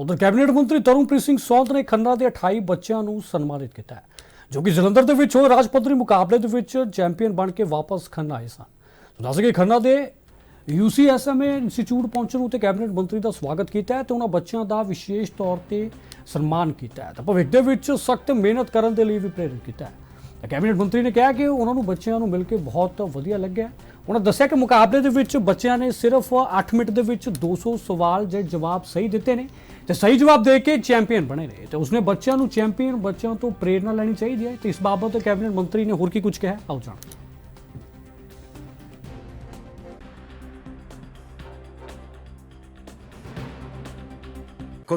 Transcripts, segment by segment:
ਉਧਰ ਕੈਬਨਿਟ ਮੰਤਰੀ ਤਰੁਣਪ੍ਰੀਤ ਸਿੰਘ ਸੌਦ ਨੇ ਖੰਨਾ ਦੇ 28 ਬੱਚਿਆਂ ਨੂੰ ਸਨਮਾਨਿਤ ਕੀਤਾ ਜੋ ਕਿ ਜਲੰਧਰ ਦੇ ਵਿੱਚ ਹੋਏ ਰਾਜ ਪੱਧਰੀ ਮੁਕਾਬਲੇ ਦੇ ਵਿੱਚ ਚੈਂਪੀਅਨ ਬਣ ਕੇ ਵਾਪਸ ਖੰਨਾ ਆਏ ਸਨ। ਸੋ ਦੱਸ ਕਿ ਖੰਨਾ ਦੇ UCSMA ਇੰਸਟੀਚਿਊਟ ਪਹੁੰਚਣ ਉਤੇ ਕੈਬਨਿਟ ਮੰਤਰੀ ਦਾ ਸਵਾਗਤ ਕੀਤਾ ਹੈ ਤੇ ਉਹਨਾਂ ਬੱਚਿਆਂ ਦਾ ਵਿਸ਼ੇਸ਼ ਤੌਰ ਤੇ ਸਨਮਾਨ ਕੀਤਾ ਹੈ। ਭਵਿੱਖ ਦੇ ਵਿੱਚ ਸਖਤ ਮਿਹਨਤ ਕਰਨ ਦੇ ਲਈ ਵੀ ਪ੍ਰੇਰਿਤ ਕੀਤਾ ਹੈ। ਕੈਬਨਿਟ ਮੰਤਰੀ ਨੇ ਕਿਹਾ ਕਿ ਉਹਨਾਂ ਨੂੰ ਬੱਚਿਆਂ ਨੂੰ ਮਿਲ ਕੇ ਬਹੁਤ ਵਧੀਆ ਲੱਗਿਆ ਉਹਨਾਂ ਦੱਸਿਆ ਕਿ ਮੁਕਾਬਲੇ ਦੇ ਵਿੱਚ ਬੱਚਿਆਂ ਨੇ ਸਿਰਫ 8 ਮਿੰਟ ਦੇ ਵਿੱਚ 200 ਸਵਾਲ ਦੇ ਜਵਾਬ ਸਹੀ ਦਿੱਤੇ ਨੇ ਤੇ ਸਹੀ ਜਵਾਬ ਦੇ ਕੇ ਚੈਂਪੀਅਨ ਬਣੇ ਨੇ ਤੇ ਉਸਨੇ ਬੱਚਿਆਂ ਨੂੰ ਚੈਂਪੀਅਨ ਬੱਚਿਆਂ ਤੋਂ ਪ੍ਰੇਰਣਾ ਲੈਣੀ ਚਾਹੀਦੀ ਹੈ ਤੇ ਇਸ ਬਾਬਤ ਕੈਬਨਿਟ ਮੰਤਰੀ ਨੇ ਹੋਰ ਕੀ ਕੁਝ ਕਿਹਾ ਆਓ ਜਾਣਦੇ ਹਾਂ।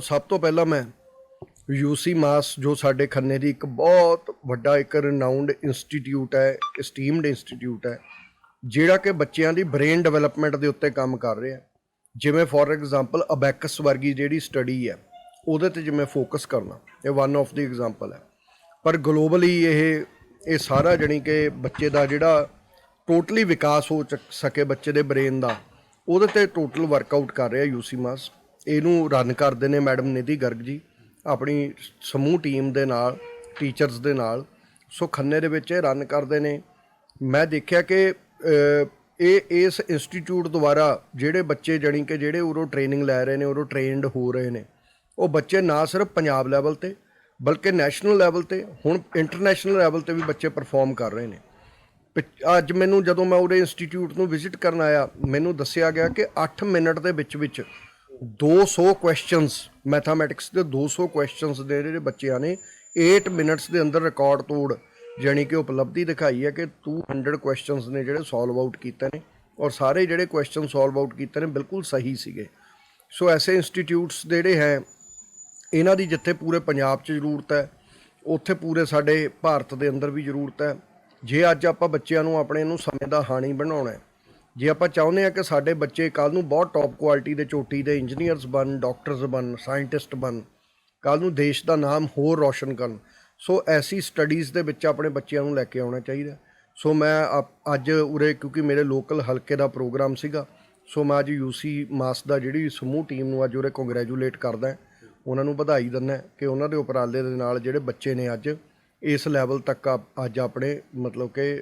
ਸਭ ਤੋਂ ਪਹਿਲਾਂ ਮੈਂ ਯੂਸੀ ਮਾਸ, ਜੋ ਸਾਡੇ ਖੰਨੇ ਦੀ ਇੱਕ ਬਹੁਤ ਵੱਡਾ ਇੱਕ ਰਿਨਾਊਂਡ ਇੰਸਟੀਟਿਊਟ ਹੈ ਸਟੀਮਡ ਇੰਸਟੀਟਿਊਟ ਹੈ, ਜਿਹੜਾ ਕਿ ਬੱਚਿਆਂ ਦੀ ਬ੍ਰੇਨ ਡਿਵੈਲਪਮੈਂਟ ਦੇ ਉੱਤੇ ਕੰਮ ਕਰ ਰਿਹਾ ਜਿਵੇਂ ਫੋਰ ਐਗਜ਼ਾਮਪਲ ਅਬੈਕਸ ਵਰਗੀ ਜਿਹੜੀ ਸਟੱਡੀ ਹੈ, ਉਹਦੇ ਤੇ ਜਿਵੇਂ ਫੋਕਸ ਕਰਨਾ, ਇਹ ਵਨ ਆਫ ਦੀ ਐਗਜ਼ਾਮਪਲ ਹੈ। ਪਰ ਗਲੋਬਲੀ ਇਹ ਇਹ ਸਾਰਾ ਜਣੀ ਕਿ ਬੱਚੇ ਦਾ ਜਿਹੜਾ ਟੋਟਲੀ ਵਿਕਾਸ ਹੋ ਚੱਕ- ਸਕੇ ਬੱਚੇ ਦੇ ਬ੍ਰੇਨ ਦਾ, ਉਹਦੇ ਤੇ ਟੋਟਲ ਵਰਕਆਊਟ ਕਰ ਰਿਹਾ ਯੂਸੀ ਮਾਸ। ਇਹਨੂੰ ਰਨ ਕਰਦੇ ਨੇ ਮੈਡਮ ਨਿਧੀ ਗਰਗ ਜੀ। ਆਪਣੀ ਸਮੂਹ ਟੀਮ ਦੇ ਨਾਲ ਟੀਚਰਸ ਦੇ ਨਾਲ। ਸੋ ਖੰਨੇ ਦੇ ਵਿੱਚ ਇਹ ਰਨ ਕਰਦੇ ਨੇ। ਮੈਂ ਦੇਖਿਆ ਕਿ ਇਹ, ਇਸ ਇੰਸਟੀਚਿਊਟ ਦੁਆਰਾ ਜਿਹੜੇ ਬੱਚੇ ਜਣੀ ਕਿ ਜਿਹੜੇ ਉਰੋਂ ਟ੍ਰੇਨਿੰਗ ਲੈ ਰਹੇ ਨੇ, ਉਰੋਂ ਟ੍ਰੇਨਡ ਹੋ ਰਹੇ ਨੇ, ਉਹ ਬੱਚੇ ਨਾ ਸਿਰਫ ਪੰਜਾਬ ਲੈਵਲ ਤੇ, ਬਲਕਿ ਨੈਸ਼ਨਲ ਲੈਵਲ ਤੇ, ਹੁਣ ਇੰਟਰਨੈਸ਼ਨਲ ਲੈਵਲ ਤੇ ਵੀ ਬੱਚੇ ਪਰਫਾਰਮ ਕਰ ਰਹੇ ਨੇ। ਪਿਛ- ਅੱਜ ਮੈਨੂੰ ਜਦੋਂ ਮੈਂ ਉਹਦੇ ਇੰਸਟੀਚਿਊਟ ਨੂੰ ਵਿਜ਼ਿਟ ਕਰਨ ਆਇਆ, ਮੈਨੂੰ ਦੱਸਿਆ ਗਿਆ ਕਿ 8 ਮਿੰਟ ਦੇ ਵਿੱਚ ਵਿੱਚ 200 ਕੁਐਸਚਨਸ ਮੈਥਮੈਟਿਕਸ ਦੇ 200 ਕੁਐਸਚਨਸ ਦੇ ਜਿਹੜੇ ਬੱਚਿਆਂ ਨੇ 8 ਮਿੰਟਸ ਦੇ ਅੰਦਰ ਰਿਕਾਰਡ ਤੋੜ, ਜਾਣੀ ਕਿ ਉਪਲਬਧੀ ਦਿਖਾਈ ਹੈ ਕਿ 200 ਕੁਐਸਚਨਸ ਨੇ ਜਿਹੜੇ ਸੋਲਵ ਆਊਟ ਕੀਤੇ ਨੇ ਔਰ ਸਾਰੇ ਜਿਹੜੇ ਕੁਐਸਚਨ ਸੋਲਵ ਆਊਟ ਕੀਤੇ ਨੇ ਬਿਲਕੁਲ ਸਹੀ ਸੀਗੇ। ਸੋ ਐਸੇ ਇੰਸਟੀਟਿਊਟਸ ਜਿਹੜੇ ਹੈ, ਇਹਨਾਂ ਦੀ ਜਿੱਥੇ ਪੂਰੇ ਪੰਜਾਬ 'ਚ ਜ਼ਰੂਰਤ ਹੈ, ਉੱਥੇ ਪੂਰੇ ਸਾਡੇ ਭਾਰਤ ਦੇ ਅੰਦਰ ਵੀ ਜ਼ਰੂਰਤ ਹੈ। ਜੇ ਅੱਜ ਆਪਾਂ ਬੱਚਿਆਂ ਨੂੰ ਆਪਣੇ ਨੂੰ ਸਮੇਂ ਦਾ ਹਾਣੀ ਬਣਾਉਣਾ ਹੈ ਜੇ ਆਪਾਂ ਚਾਹੁੰਦੇ ਆ ਕਿ ਸਾਡੇ ਬੱਚੇ ਕੱਲ ਨੂੰ ਬਹੁਤ ਟੌਪ ਕੁਆਲਿਟੀ ਦੇ ਚੋਟੀ ਦੇ ਇੰਜੀਨੀਅਰਸ ਬਣ ਡਾਕਟਰਸ ਬਣ ਸਾਇੰਟਿਸਟ ਬਣ ਕੱਲ ਨੂੰ ਦੇਸ਼ ਦਾ ਨਾਮ ਹੋਰ ਰੌਸ਼ਨ ਕਰਨ। ਸੋ ਐਸੀ ਸਟੱਡੀਜ਼ ਦੇ ਵਿੱਚ ਆਪਣੇ ਬੱਚਿਆਂ ਨੂੰ ਲੈ ਕੇ ਆਉਣਾ ਚਾਹੀਦਾ। ਸੋ ਮੈਂ ਅਪ- ਅੱਜ ਉਰੇ ਕਿਉਂਕਿ ਮੇਰੇ ਲੋਕਲ ਹਲਕੇ ਦਾ ਪ੍ਰੋਗਰਾਮ ਸੀਗਾ, ਸੋ ਮੈਂ ਅੱਜ ਯੂਸੀ ਮਾਸ ਦਾ ਜਿਹੜੀ ਸਮੂਹ ਟੀਮ ਨੂੰ ਅੱਜ ਉਰੇ ਕੰਗ੍ਰੈਚੁਲੇਟ ਕਰਦਾ ਉਹਨਾਂ ਨੂੰ ਵਧਾਈ ਦਿੰਦਾ ਕਿ ਉਹਨਾਂ ਦੇ ਉਪਰਾਲੇ ਦੇ ਨਾਲ ਜਿਹੜੇ ਬੱਚੇ ਨੇ ਅੱਜ, ਇਸ ਲੈਵਲ ਤੱਕ ਆ- ਅੱਜ ਆਪਣੇ ਮਤਲਬ ਕਿ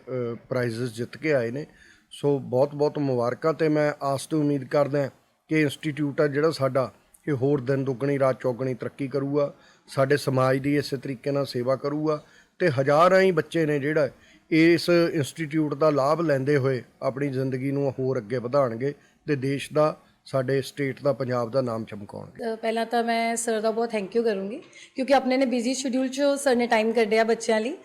ਪ੍ਰਾਈਜ਼ਸ ਜਿੱਤ ਕੇ ਆਏ ਨੇ। ਸੋ ਬਹੁਤ ਬਹੁਤ ਮੁਬਾਰਕਾਂ ਤੇ ਮੈਂ ਆਸ ਤੋਂ ਉਮੀਦ ਕਰਦਾ ਕਿ ਇੰਸਟੀਚਿਊਟ ਆ ਜਿਹੜਾ ਸਾਡਾ, ਇਹ ਹੋਰ ਦਿਨ ਦੁੱਗਣੀ, ਰਾਤ ਚੌਗਣੀ ਤਰੱਕੀ ਕਰੂਗਾ, ਸਾਡੇ ਸਮਾਜ ਦੀ ਇਸੇ ਤਰੀਕੇ ਨਾਲ ਸੇਵਾ ਕਰੂਗਾ ਤੇ ਹਜ਼ਾਰਾਂ ਹੀ ਬੱਚੇ ਨੇ ਜਿਹੜਾ ਇਸ ਇੰਸਟੀਚਿਊਟ ਦਾ ਲਾਭ ਲੈਂਦੇ ਹੋਏ ਆਪਣੀ ਜ਼ਿੰਦਗੀ ਨੂੰ ਹੋਰ ਅੱਗੇ ਵਧਾਉਣਗੇ ਤੇ ਦੇਸ਼ ਦਾ, ਸਾਡੇ ਸਟੇਟ ਦਾ, ਪੰਜਾਬ ਦਾ ਨਾਮ ਚਮਕਾਉਣਗੇ। ਪਹਿਲਾਂ ਤਾਂ ਮੈਂ ਸਰ ਦਾ ਬਹੁਤ ਥੈਂਕ ਯੂ ਕਰੂੰਗੀ, ਕਿਉਂਕਿ ਆਪਣੇ ਨੇ ਬਿਜ਼ੀ ਸ਼ਡਿਊਲ 'ਚ ਸਰ ਨੇ ਟਾਈਮ ਕੱਢਿਆ ਬੱਚਿਆਂ ਲਈ।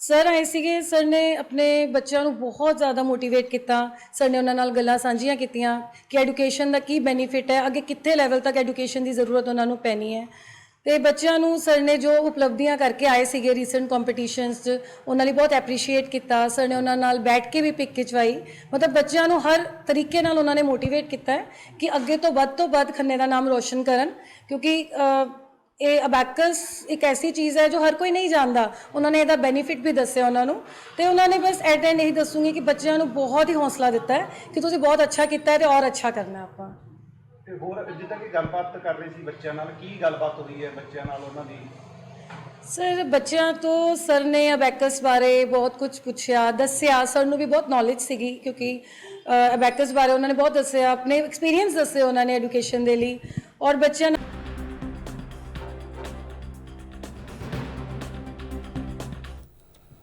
ਸਰ ਆਏ ਸੀਗੇ ਸਰ ਨੇ ਆਪਣੇ ਬੱਚਿਆਂ ਨੂੰ ਬਹੁਤ ਜ਼ਿਆਦਾ ਮੋਟੀਵੇਟ ਕੀਤਾ। ਸਰ ਨੇ ਉਹਨਾਂ ਨਾਲ ਗੱਲਾਂ ਸਾਂਝੀਆਂ ਕੀਤੀਆਂ ਕਿ ਐਜੂਕੇਸ਼ਨ ਦਾ ਕੀ ਬੈਨੀਫਿਟ ਹੈ, ਅੱਗੇ ਕਿੱਥੇ ਲੈਵਲ ਤੱਕ ਐਜੂਕੇਸ਼ਨ ਦੀ ਜ਼ਰੂਰਤ ਉਹਨਾਂ ਨੂੰ ਪੈਣੀ ਹੈ। ਤੇ ਬੱਚਿਆਂ ਨੂੰ ਸਰ ਨੇ ਜੋ ਉਪਲਬਧੀਆਂ ਕਰਕੇ ਆਏ ਸੀਗੇ ਰੀਸੈਂਟ ਕੰਪੀਟੀਸ਼ਨਸ 'ਚ, ਉਹਨਾਂ ਲਈ ਬਹੁਤ ਐਪਰੀਸ਼ੀਏਟ ਕੀਤਾ। ਸਰ ਨੇ ਉਹਨਾਂ ਨਾਲ ਬੈਠ ਕੇ ਵੀ ਪਿਕ ਖਿਚਵਾਈ। ਮਤਲਬ ਬੱਚਿਆਂ ਨੂੰ ਹਰ ਤਰੀਕੇ ਨਾਲ ਉਹਨਾਂ ਨੇ ਮੋਟੀਵੇਟ ਕੀਤਾ ਹੈ ਕਿ ਅੱਗੇ ਤੋਂ ਵੱਧ ਤੋਂ ਵੱਧ ਖੰਨੇ ਦਾ ਨਾਮ ਰੋਸ਼ਨ ਕਰਨ। ਕਿਉਂਕਿ ਇਹ ਅਬੈਕਸ ਇੱਕ ਐਸੀ ਚੀਜ਼ ਹੈ ਜੋ ਹਰ ਕੋਈ ਨਹੀਂ ਜਾਣਦਾ। ਉਹਨਾਂ ਨੇ ਇਹਦਾ ਬੈਨੀਫਿਟ ਵੀ ਦੱਸਿਆ ਉਹਨਾਂ ਨੂੰ। ਤੇ ਉਹਨਾਂ ਨੇ ਬਸ ਐਟ ਐਂਡ ਇਹੀ ਦੱਸੂਗੀ ਕਿ ਬੱਚਿਆਂ ਨੂੰ ਬਹੁਤ ਹੀ ਹੌਸਲਾ ਦਿੱਤਾ ਹੈ ਕਿ ਤੁਸੀਂ ਬਹੁਤ ਅੱਛਾ ਕੀਤਾ ਹੈ ਤੇ ਔਰ ਅੱਛਾ ਕਰਨਾ ਆਪਾਂ। ਤੇ ਹੋਰ ਜਿੱਦਾਂ ਕਿ ਗੱਲਬਾਤ ਕਰ ਰਹੇ ਸੀ ਬੱਚਿਆਂ ਨਾਲ ਕੀ ਗੱਲਬਾਤ ਹੋਈ ਹੈ ਬੱਚਿਆਂ ਨਾਲ ਉਹਨਾਂ ਦੀ? ਸਰ ਬੱਚਿਆਂ ਤੋਂ ਸਰ ਨੇ ਅਬੈਕਸ ਬਾਰੇ ਬਹੁਤ ਕੁਝ ਪੁੱਛਿਆ ਦੱਸਿਆ। ਸਰ ਨੂੰ ਵੀ ਬਹੁਤ ਨੌਲੇਜ ਸੀਗੀ ਕਿਉਂਕਿ ਅਬੈਕਸ ਬਾਰੇ ਉਹਨਾਂ ਨੇ ਬਹੁਤ ਦੱਸਿਆ ਆਪਣੇ ਐਕਸਪੀਰੀਅੰਸ ਦੱਸੇ ਉਹਨਾਂ ਨੇ ਐਜੂਕੇਸ਼ਨ ਦੇ ਲਈ। ਔਰ ਬੱਚਿਆਂ